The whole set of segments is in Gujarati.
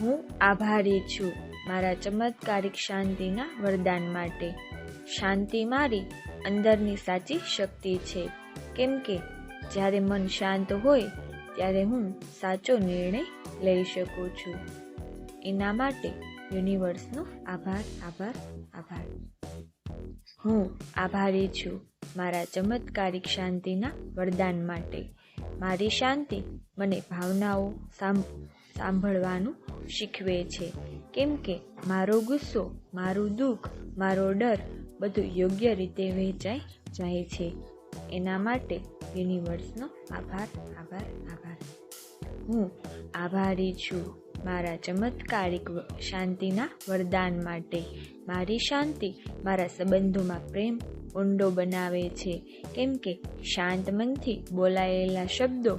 હું આભારી છું મારા ચમત્કારિક શાંતિના વરદાન માટે. શાંતિ મારી અંદરની સાચી શક્તિ છે. કેમ કે જ્યારે મન શાંત હોય, ત્યારે હું સાચો નિર્ણય લઈ શકું છું. એના માટે યુનિવર્સનો આભાર આભાર આભાર. હું આભારી છું મારા ચમત્કારિક શાંતિના વરદાન માટે. મારી શાંતિ મને ભાવનાઓ સાંભળવાનું શીખવે છે. કેમ કે મારો ગુસ્સો, મારું દુઃખ, મારો ડર બધું યોગ્ય રીતે વહેંચાઈ જાય છે. એના માટે યુનિવર્સનો આભાર આભાર આભાર. હું આભારી છું મારા ચમત્કારિક શાંતિના વરદાન માટે. મારી શાંતિ મારા સંબંધોમાં પ્રેમ ઊંડો બનાવે છે. કેમ કે શાંત મનથી બોલાયેલા શબ્દો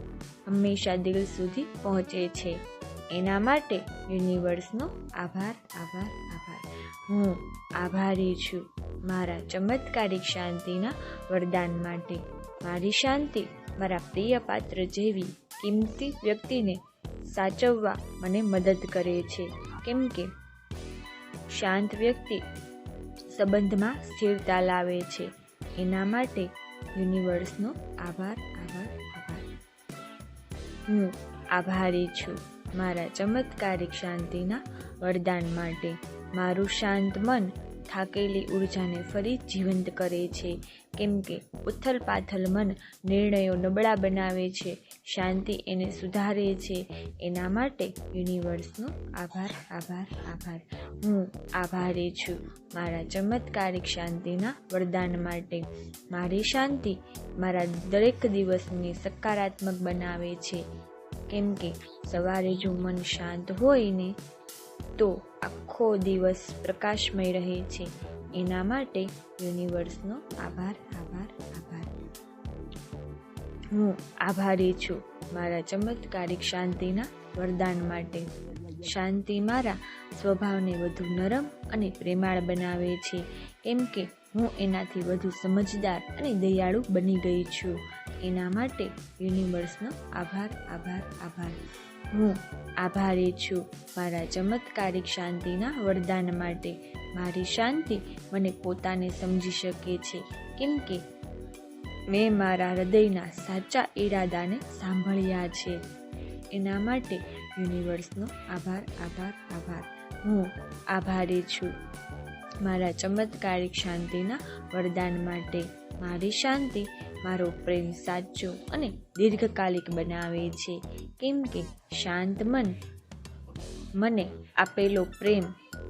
હંમેશા દિલ સુધી પહોંચે છે. એના માટે યુનિવર્સનો આભાર આભાર આભાર. હું આભારી છું મારા ચમત્કારિક શાંતિના વરદાન માટે. મારી શાંતિ મારા પ્રિય પાત્ર જેવી કિંમતી વ્યક્તિને સાચવવા મને મદદ કરે છે. કેમ કે શાંત વ્યક્તિ સંબંધમાં સ્થિરતા લાવે છે. એના માટે યુનિવર્સનો આભાર આભાર આભાર. હું આભારી છું. મારા ચમત્કારિક શાંતિના વરદાન માટે. મારું શાંત મન થાકેલી ઉર્જાને ફરી જીવંત કરે છે. કેમ કે ઉથલ પાથલ મન નિર્ણયો નબળા બનાવે છે. શાંતિ એને સુધારે છે. એના માટે યુનિવર્સનો આભાર આભાર આભાર. હું આભારી છું મારા ચમત્કારિક શાંતિના વરદાન માટે. મારી શાંતિ મારા દરેક દિવસને સકારાત્મક બનાવે છે. કેમ કે સવારે જો મન શાંત હોય ને, તો આખો દિવસ પ્રકાશમય રહે છે. એના માટે યુનિવર્સનો આભાર આભાર આભાર. હું આભારી છું મારા ચમત્કારિક શાંતિના વરદાન માટે. શાંતિ મારા સ્વભાવને વધુ નરમ અને પ્રેમાળ બનાવે છે. કેમ કે હું એનાથી વધુ સમજદાર અને દયાળુ બની ગઈ છું. એના માટે યુનિવર્સનો આભાર આભાર આભાર. હું આભારી છું મારા ચમત્કારિક શાંતિના વરદાન માટે. મારી શાંતિ મને પોતાને સમજી શકે છે, કેમ કે મેં મારા હૃદયના સાચા ઈરાદાને સાંભળ્યા છે. એના માટે યુનિવર્સનો આભાર આભાર આભાર. હું આભારી છું મારા ચમત્કારિક શાંતિના વરદાન માટે. મારી શાંતિ મારો પ્રેમ સાચો અને દીર્ઘકાલિક બનાવે છે. કેમ કે શાંત મન, મને આપેલો પ્રેમ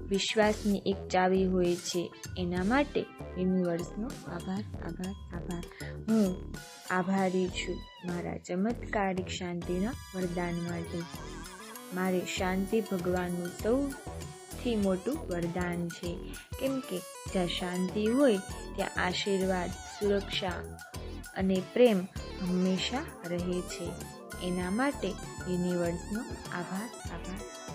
વિશ્વાસની એક ચાવી હોય છે. એના માટે યુનિવર્સનો આભાર આભાર આભાર. હું આભારી છું મારા ચમત્કારિક શાંતિના વરદાન માટે. મારે શાંતિ ભગવાનનું સૌથી મોટું વરદાન છે. કેમ કે જ્યાં શાંતિ હોય, ત્યાં આશીર્વાદ, સુરક્ષા અને પ્રેમ હંમેશા રહે છે. એના માટે યુનિવર્સનો આભાર આભાર.